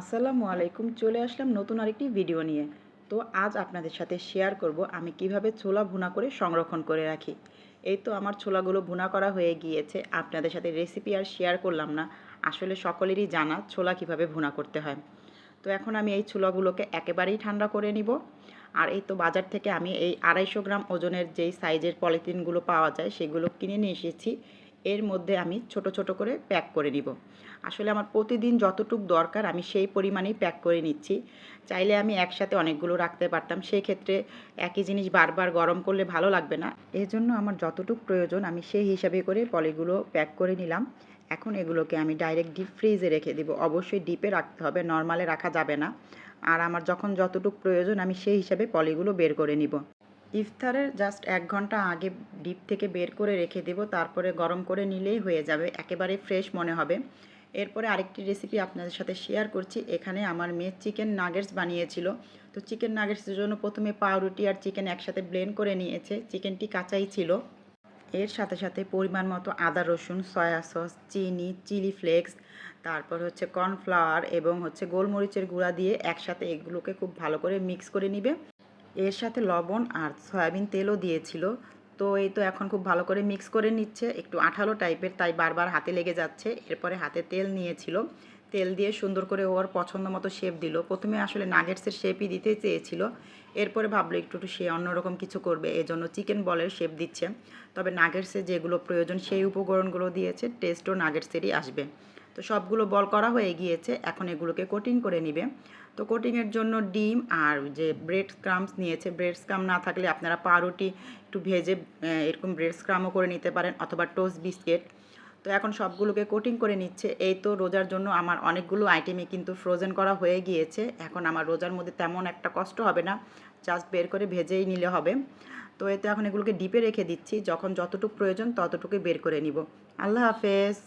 আসসালামু আলাইকুম, চলে আসলাম নতুন আরেকটি ভিডিও নিয়ে। তো আজ আপনাদের সাথে শেয়ার করব আমি কীভাবে ছোলা ভুনা করে সংরক্ষণ করে রাখি। এই তো আমার ছোলাগুলো ভুনা করা হয়ে গিয়েছে, আপনাদের সাথে রেসিপি আর শেয়ার করলাম না। আসলে সকলেরই জানা ছোলা কীভাবে ভুনা করতে হয়। তো এখন আমি এই ছোলাগুলোকে একেবারেই ঠান্ডা করে নিব। আর এই তো বাজার থেকে আমি এই আড়াইশো গ্রাম ওজনের যেই সাইজের পলিথিনগুলো পাওয়া যায়, সেগুলো কিনে নিয়ে এসেছি। এর মধ্যে আমি ছোট ছোট করে প্যাক করে নিব। আসলে আমার প্রতিদিন যতটুক দরকার আমি সেই পরিমাণেই প্যাক করে নিচ্ছি। চাইলে আমি একসাথে অনেকগুলো রাখতে পারতাম। সেই ক্ষেত্রে একই জিনিস বারবার গরম করলে ভালো লাগবে না। এই জন্য আমার যতটুক প্রয়োজন আমি সেই হিসাবে করে পলিগুলো প্যাক করে নিলাম। এখন এগুলোকে আমি ডাইরেক্ট ডিপ ফ্রিজে রেখে দেবো। অবশ্যই ডিপে রাখতে হবে, নর্মালে রাখা যাবে না। আর আমার যখন যতটুক প্রয়োজন আমি সেই হিসাবে পলিগুলো বের করে নিব। ইফতারের জাস্ট এক ঘণ্টা আগে ডিপ থেকে বের করে রেখে দেব, তারপরে গরম করে নিলেই হয়ে যাবে একেবারে ফ্রেশ মনে হবে। এরপরে আরেকটি রেসিপি আপনাদের সাথে শেয়ার করছি, এখানে আমার মেয়ে চিকেন নাগেটস বানিয়েছিল। তো চিকেন নাগেটসের জন্য প্রথমে পাউরুটি আর চিকেন একসাথে ব্লেন্ড করে নিয়েছে চিকেনটি কাঁচাই ছিল। এর সাথে সাথে পরিমাণ মতো আদা, রসুন সয়া সস চিনি চিলি ফ্লেক্স তারপর হচ্ছে কর্নফ্লাওয়ার এবং হচ্ছে গোলমরিচের গুঁড়া দিয়ে একসাথে এগুলোকে খুব ভালো করে মিক্স করে নিবে। এর সাথে লবণ আর সয়াবিন তেলও দিয়েছিল। তো এই তো এখন খুব ভালো করে মিক্স করে নিচ্ছে। একটু আঠালো টাইপের তাই বারবার হাতে লেগে যাচ্ছে। এরপরে হাতে তেল নিয়েছিল। তেল দিয়ে সুন্দর করে ওর পছন্দ মতো শেপ দিল। প্রথমে আসলে নাগেটসের শেপই দিতে চেয়েছিল। এরপরে ভাবলো একটু একটু সে অন্যরকম কিছু করবে। এই জন্য চিকেন বলের শেপ দিচ্ছে। তবে নাগেটসে যেগুলো প্রয়োজন, সেই উপকরণগুলো দিয়েছে। টেস্টও নাগেটসেরই আসবে। তো সবগুলো বল করা হয়ে গিয়েছে। এখন এগুলোকে কোটিং করে নিবে। তো কোটিংয়ের জন্য ডিম আর যে ব্রেড স্ক্রামস নিয়েছে। ব্রেড স্ক্রাম না থাকলে আপনারা পাউরুটি একটু ভেজে এরকম ব্রেড স্ক্রামও করে নিতে পারেন অথবা টোস্ট বিস্কিট তো এখন সবগুলোকে কোটিং করে নিচ্ছে। এই তো রোজার জন্য আমার অনেকগুলো আইটেমই কিন্তু ফ্রোজেন করা হয়ে গিয়েছে। এখন আমার রোজার মধ্যে তেমন একটা কষ্ট হবে না। জাস্ট বের করে ভেজেই নিলে হবে। তো এতে এখন এগুলোকে ডিপে রেখে দিচ্ছি। যখন যতটুকু প্রয়োজন ততটুকুই বের করে নিব। আল্লাহ হাফেজ।